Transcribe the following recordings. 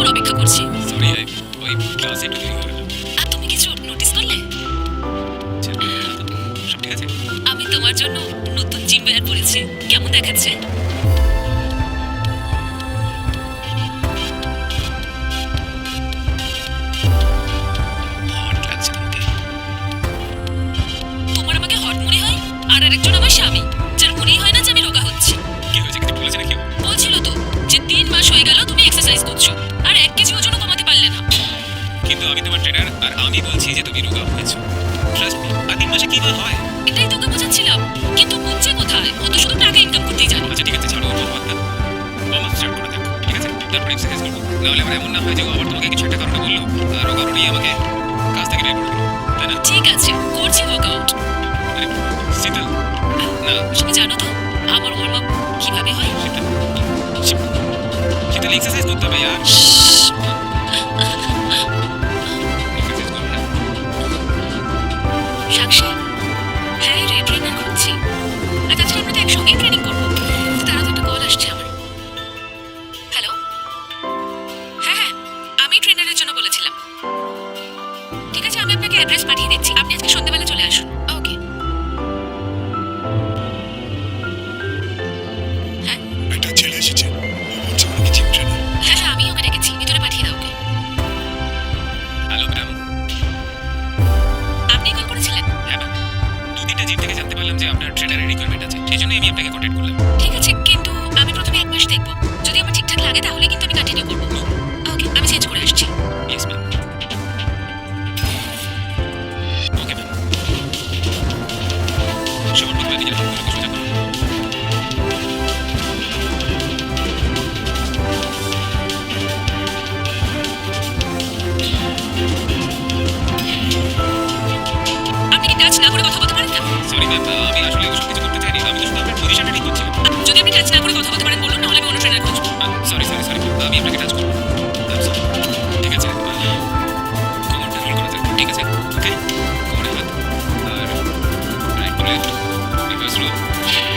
খবর অপেক্ষা করছি। আর তুমি কিছু নোটিস করলে? আমি তোমার জন্য নতুন জিম ওয়্যার পরেছি। কেমন দেখাচ্ছে? বলছিল তো যে তিন মাস হয়ে তুমি এক্সারসাইজ কিন্তু আমি তোমার ট্রেনার আর আমি বলছি যে তুমি রোগা হয়েছো। ট্রাস্ট মি আর তিন মাসে কি না হয়? এটাই তোকে বোঝাচ্ছিলাম। কিন্তু বুঝছে কোথায়? ও তো শুধু টাকা ইনকাম করতেই জানে। আচ্ছা ঠিক আছে ছাড়ো ওর কথা বাবা স্টার্ট করে দেখো ঠিক আছে? তারপর এক্সারসাইজ করব। নাহলে আবার এমন না হয় যে আবার তোমাকে কিছু একটা কারণে বলল আর ও কারণেই আমাকে কাজ থেকে বের করে তাই না? ঠিক আছে করছি ওয়ার্কআউট আরে শীতল। না তুমি জানো তো আমার ওয়ার্ম আপ কীভাবে হয়? শীতল। শীতল এক্সারসাইজ করতে হবে यार একসঙ্গেই ট্রেনিং করব। তারা তো একটা কল আসছে আমার। হ্যালো হ্যাঁ হ্যাঁ আমি ট্রেনারের জন্য বলেছিলাম। ঠিক আছে, আমি আপনাকে অ্যাড্রেস পাঠিয়ে দিচ্ছি। আপনি আজকে সন্ধ্যেবেলা চলে আসুন। ওকে সেই আমি আপনাকে কন্ট্যাক্ট করলাম। ঠিক আছে, কিন্তু আমি প্রথমে এক মাস দেখব। যদি আমার ঠিকঠাক লাগে, তাহলে কিন্তু আমি কন্টিনিউ করব। ঠিক আছে ওকে কোমরে হাত আর right to left reverse roll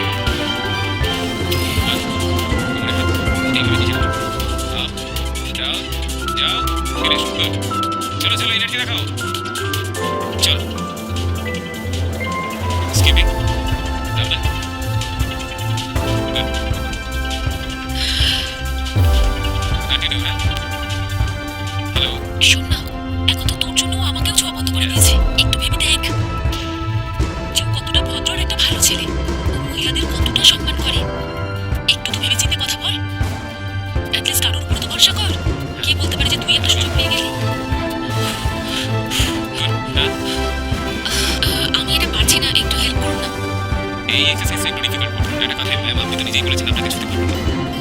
এই এক্সারসাইজটা একটু করুন এটা কাজে ম্যাম আপনি নিজেই বলেছেন আপনাকে ছুটি করুন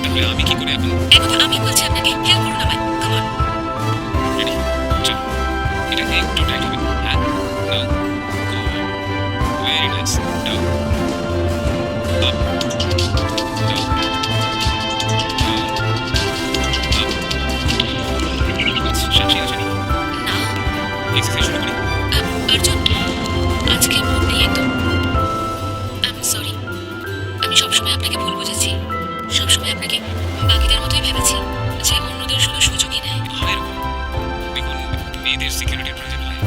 তাহলে আমি কি করে এখন এখন আমি বলছি আপনাকে হেল্প করুন মেয়েদের সিকিউরিটির প্রয়োজন হয়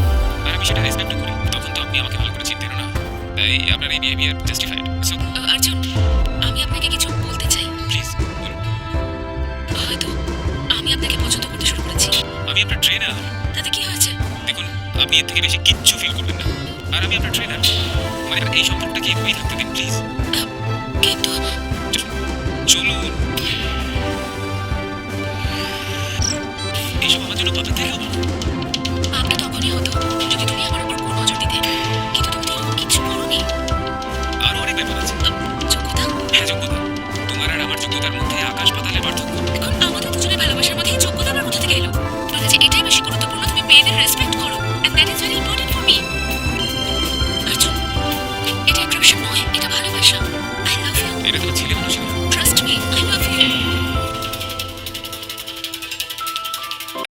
আর আমি সেটা রেসপেক্ট করি। তখন তো আপনি আমাকে ভালো করে চিনতেন না। তাই আপনার এই বিহেভিয়ার জাস্টিফাইড সো অর্জুন আমি আপনাকে কিছু বলতে চাই। প্লিজ বলুন। হয়তো আমি আপনাকে পছন্দ করতে শুরু করেছি। আমি আপনার ট্রেনার তাতে কি হয়েছে? দেখুন আপনি এর থেকে বেশি কিচ্ছু ফিল করবেন না। আর আমি আপনার ট্রেনার মানে এই সম্পর্কটাকে এভাবেই থাকতে দিন প্লিজ কিন্তু চলুন এইসব আমার জন্য পাপের থেকেও আকাশ পার্থক্য এখন আমাদের দুজনের ভালোবাসার মধ্যে যোগ্যতা আমার কোথা থেকে এলো? তোমার কাছে এটাই বেশি গুরুত্বপূর্ণ, তুমি মেয়েদের রেসপেক্ট করো। And that is very important